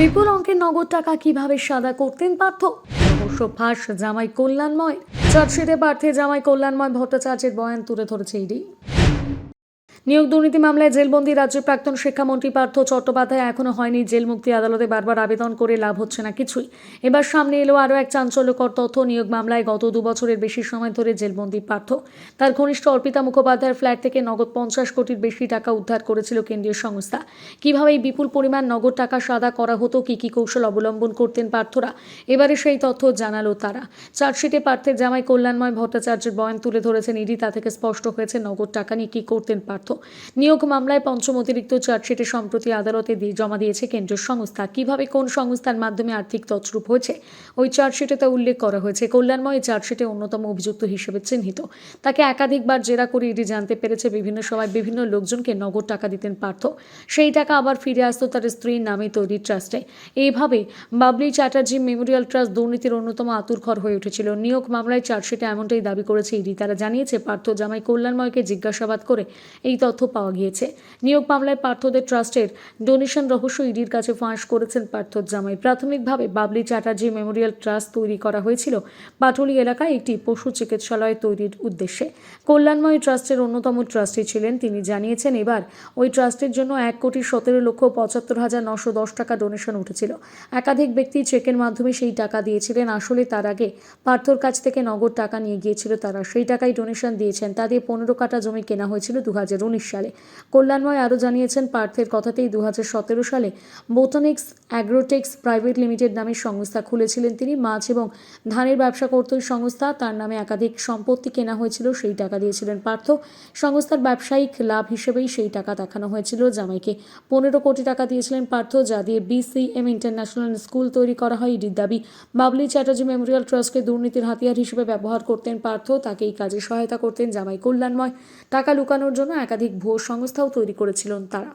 বিপুল অঙ্কের নগদ টাকা কীভাবে সাদা করতেন পার্থ? অবশ্য ফাঁস, জামাই কল্যাণময়। চার্জশিটে পার্থে জামাই কল্যাণময় ভট্টাচার্যের বয়ান তুলে ধরেছে ইডি। নিয়োগ দুর্নীতি মামলায় জেলবন্দি রাজ্যের প্রাক্তন শিক্ষামন্ত্রী পার্থ চট্টোপাধ্যায় এখনও হয়নি জেল মুক্তি আদালতে বারবার আবেদন করে লাভ হচ্ছে না কিছুই। এবার সামনে এলো আরও এক চাঞ্চল্যকর তথ্য, নিয়োগ মামলায় গত দু বছরের বেশি সময় ধরে জেলবন্দি পার্থ। তার ঘনিষ্ঠ অর্পিতা মুখোপাধ্যায়ের ফ্ল্যাট থেকে নগদ পঞ্চাশ কোটির বেশি টাকা উদ্ধার করেছিল কেন্দ্রীয় সংস্থা। কীভাবে এই বিপুল পরিমাণ নগদ টাকা সাদা করা হতো, কি কি কৌশল অবলম্বন করতেন পার্থরা, এবারে সেই তথ্য জানালো তারা। চার্জশিটে পার্থের জামাই কল্যাণময় ভট্টাচার্যের বয়ান তুলে ধরেছেন ইডি, তা থেকে স্পষ্ট হয়েছে নগদ টাকা নিয়ে কি করতেন পার্থ। নিয়োগ মামলায় পঞ্চম অতিরিক্ত চার্জশিটে সম্প্রতি আদালতে দিয়ে জমা দিয়েছে কেন্দ্রীয় সংস্থা। কীভাবে কোন সংস্থার মাধ্যমে আর্থিক তছরূপ হয়েছে, ওই চার্জশিটে তা উল্লেখ করা হয়েছে। কল্যাণময় চার্জশিটে অন্যতম অভিযুক্ত হিসেবে চিহ্নিত। তাকে একাধিকবার জেরা করে ইডি জানতে পেরেছে বিভিন্ন সময় বিভিন্ন লোকজনকে নগদ টাকা দিতেন পার্থ। সেই টাকা আবার ফিরে আসতো তার স্ত্রীর নামে তৈরি ট্রাস্টে। এইভাবে বাবলি চ্যাটার্জি মেমোরিয়াল ট্রাস্ট দুর্নীতির অন্যতম আতুরঘর হয়ে উঠেছিল। নিয়োগ মামলায় চার্জশিটে এমনটাই দাবি করেছে ইডি। তারা জানিয়েছে, পার্থ জামাই কল্যাণময়কে জিজ্ঞাসাবাদ করে এই তথ্য পাওয়া গিয়েছে। নিয়োগ মামলায় পার্থদের ট্রাস্টের ডোনেশন রহস্য ইডির কাছে ফাঁস করেছেন পার্থর জামাই। প্রাথমিকভাবে বাবলি চ্যাটার্জি মেমোরিয়াল ট্রাস্ট তৈরি করা হয়েছিল পাটুলি এলাকায় একটি পশু চিকিৎসালয় তৈরির উদ্দেশ্যে। কল্যাণময় ট্রাস্টের অন্যতম ট্রাস্টি ছিলেন তিনি। জানিয়েছেন এবার ওই ট্রাস্টের জন্য এক কোটি সতেরো লক্ষ পঁচাত্তর হাজার নশো দশ টাকা ডোনেশন উঠেছিল। একাধিক ব্যক্তি চেকের মাধ্যমে সেই টাকা দিয়েছিলেন। আসলে তার আগে পার্থর কাছ থেকে নগদ টাকা নিয়ে গিয়েছিল তারা। সেই টাকাই ডোনেশন দিয়েছেন। তা দিয়ে পনেরো কাটা জমি কেনা হয়েছিল দু হাজার উনিশ সালে। কল্যাণময় আরও জানিয়েছেন, পার্থের কথাতেই দু হাজার সতেরো সালে বোটানিক্স অ্যাগ্রোটেক্স প্রাইভেট লিমিটেড নামে সংস্থা খুলেছিলেন তিনি। মাছ এবং ধানের ব্যবসা করত ওই সংস্থা, তার নামে একাধিক সম্পত্তি কেনা হয়েছিল, সেই টাকা দিয়েছিলেন পার্থ। সংস্থার ব্যবসায়িক লাভ হিসেবেই সেই টাকা দেখানো হয়েছিল। জামাইকে পনেরো কোটি টাকা দিয়েছিলেন পার্থ, যা দিয়ে বিসিএম ইন্টারন্যাশনাল স্কুল তৈরি করা হয়। ইডির দাবি, বাবলি চ্যাটার্জি মেমোরিয়াল ট্রাস্টকে দুর্নীতির হাতিয়ার হিসেবে ব্যবহার করতেন পার্থ। তাকে এই কাজে সহায়তা করতেন জামাই কল্যাণময়। টাকা লুকানোর জন্য একাধিক ভুয়ো সংস্থাও তৈরি করেছিলেন তারা।